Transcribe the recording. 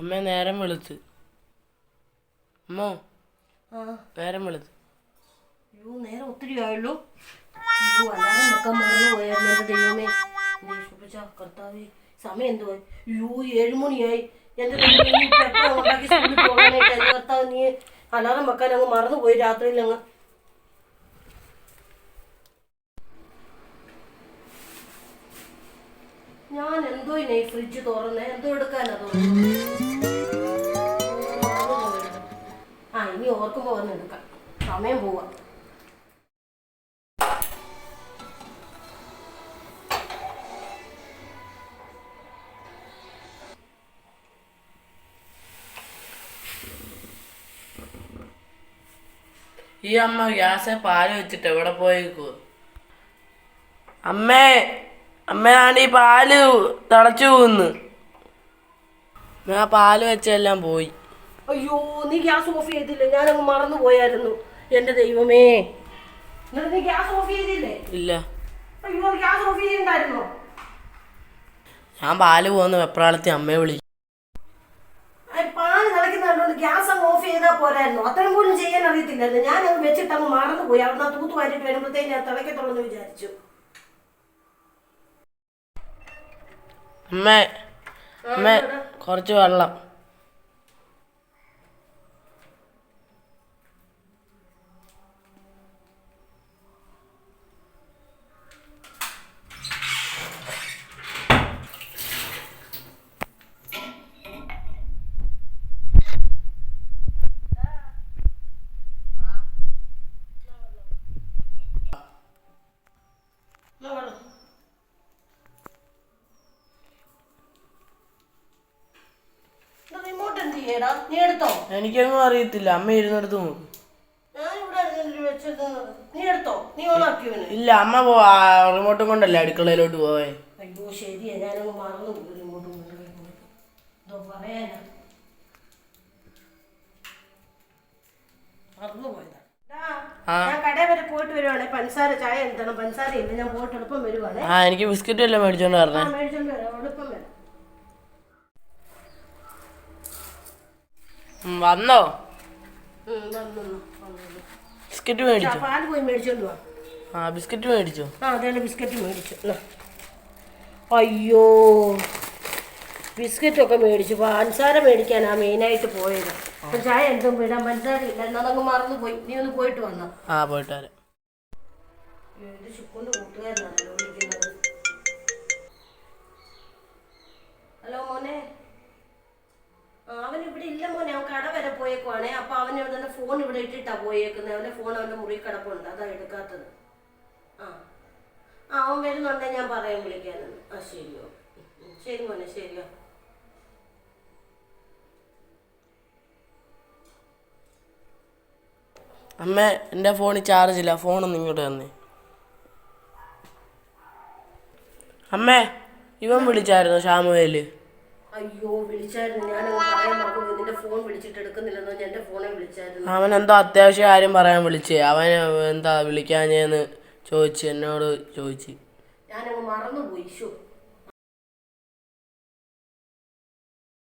അമ്മ നേരം വെളുത്ത്. അമ്മോ നേരം വെളുത്ത്. അയ്യോ നേരം ഒത്തിരി ആയുള്ളൂ അയ്യോ അലാറം വെക്കാൻ മറന്നു പോയായിരുന്നു എന്റെ ദൈവമേ. ദേഷ്യപ്പിച്ച കർത്താവേ സമയം എന്തുവായി? അയ്യോ ഏഴുമണിയായി എന്റെ ദൈവമേ നീ ഇപ്പൊ എപ്പോഴാ ഉണ്ടാക്കി സ്കൂളിൽ പോകാനായിട്ട്? എന്റെ കർത്താവ് നീ അലാറം വെക്കാൻ അങ്ങ് മറന്നു പോയി രാത്രിയിൽ അങ്ങ്. ഞാൻ എന്തോ ഈ ഫ്രിഡ്ജ് തുറന്നേ? എന്തോ എടുക്കാനാ തോന്നുന്നു? ഇനി ഓർക്കുമ്പോ വന്ന് എടുക്കാം. സമയം പോവാ. ഈ അമ്മ ഗ്യാസ് പാൽ വെച്ചിട്ട് എവിടെ പോയേക്കോ? അമ്മേ അമ്മയാണ് ഈ പാൽ തളച്ചു പോകുന്നു ഞാൻ പാൽ വെച്ചെല്ലാം പോയി. അയ്യോ നീ ഗ്യാസ് ഓഫ് ചെയ്തില്ലേ? ഞാനങ്ങ് മറന്നു പോയായിരുന്നു. എന്റെ ദൈവമേ. എന്നിട്ട് നീ ഗ്യാസ് ഓഫ് ചെയ്തില്ലേ? ഇല്ല. അയ്യോ ഗ്യാസ് ഓഫ് ചെയ്യണ്ടായിരുന്നോ? ഞാൻ പാൽ പോകുന്ന വെപ്രാളത്തി അമ്മയെ വിളിച്ചു ആ, പാൽ തിളയ്ക്കുന്നുണ്ട് ഗ്യാസ് അങ്ങ് ഓഫ് ചെയ്താൽ പോരായിരുന്നു. അത്രയും പോലും ചെയ്യാൻ അറിയത്തില്ലായിരുന്നു. ഞാൻ അങ്ങ് വെച്ചിട്ട് അങ്ങ് മറന്നു പോയി. അവിടെ തൂത്ത് വാരിട്ട് വരുമ്പോഴത്തേക്ക് ഞാൻ തിളക്കത്തുള്ളൂ എന്ന് വിചാരിച്ചു. അമ്മേ അമ്മേ കുറച്ച് വെള്ളം എന്നാ വെള്ളം. എന്നാ നീ എടുത്തോ? എനിക്കൊന്നും അറിയത്തില്ല. അമ്മ ഇരുന്നെടുത്ത് നോക്കും ഞാൻ ഇവിടെ നീ എടുത്തോ? നീ ഇല്ല അമ്മ പോ റിമോട്ടും കൊണ്ടല്ലേ അടുക്കളയിലോട്ട് പോവേ? അയ്യോ ശരിയാ. ഞാനങ്ങ് മറന്നു പോയി ഇങ്ങോട്ടും കൊണ്ടുപോയി പോയിട്ട്. എന്തോ പറയാനാ. മറന്നു പോയതാ. ഡാ, ആ. ഞാൻ കടയിൽ വരെ പോയിട്ട് വരുവാണേ. പഞ്ചസാര ചായ എന്താണ്? പഞ്ചസാര ഇല്ല ഞാൻ പോയിട്ട് എളുപ്പം വരുവാണേ. ആ എനിക്ക് ബിസ്ക്കറ്റ് എല്ലാം മേടിച്ചോണ്ട് പറഞ്ഞേ മേടിച്ചോണ്ട് വരാം. എളുപ്പം വരാം. വന്നോ. ബിസ്ക്കറ്റ് മേടിച്ചോ? പാൽ പോയി മേടിച്ചോണ്ട് ആ ബിസ്ക്കറ്റ് മേടിച്ചോ? ആ അതേപോലെ ബിസ്ക്കറ്റ് മേടിച്ചു. അയ്യോ. ബിസ്ക്കറ്റൊക്കെ മേടിച്ചു. പഞ്ചസാര മേടിക്കാനാ മെയിനായിട്ട് പോയത്. ചായ എന്തും വിടാൻ പഞ്ചസാര ഇല്ല. എന്നതങ്ങ് മറന്നു പോയി. നീ ഒന്ന് പോയിട്ട് വന്നോ. ആ പോയിട്ട് വരാം. കൂട്ടുകാരനാണല്ലോ. പോയേക്കുവാണേ. അപ്പൊ അവൻ ഇവിടെ ഫോൺ ഇവിടെ ഇട്ടിട്ടാ പോയേക്കുന്നത് അവന്റെ ഫോൺ അവന്റെ മുറി കിടപ്പുണ്ട്. അതാ എടുക്കാത്തത്. ആ. ആ അവൻ വരുന്നുണ്ടെ ഞാൻ പറയാൻ വിളിക്കാനെന്ന് ആ ശരിയോ. ശരി മോനെ ശരിയോ. അമ്മ എന്റെ ഫോൺ ചാർജ് ഇല്ല. ഫോണൊന്നും ഇങ്ങോട്ട് തന്നെ. അമ്മേ ഇവൻ വിളിച്ചായിരുന്നു ഷാമുവേൽ അയ്യോ വിളിച്ചായിരുന്നു. ഞാൻ ഫോൺ വിളിച്ചിട്ട് എടുക്കുന്നില്ലെന്ന് പറഞ്ഞ് വിളിച്ചായിരുന്നു. അവൻ എന്തോ അത്യാവശ്യം കാര്യം പറയാൻ വിളിച്ചേ. അവൻ എന്താ വിളിക്കാഞ്ഞേന്ന് ചോദിച്ചു എന്നോട് ചോദിച്ച്. ഞാനങ്ങ് മറന്നുപോയി. ഷോ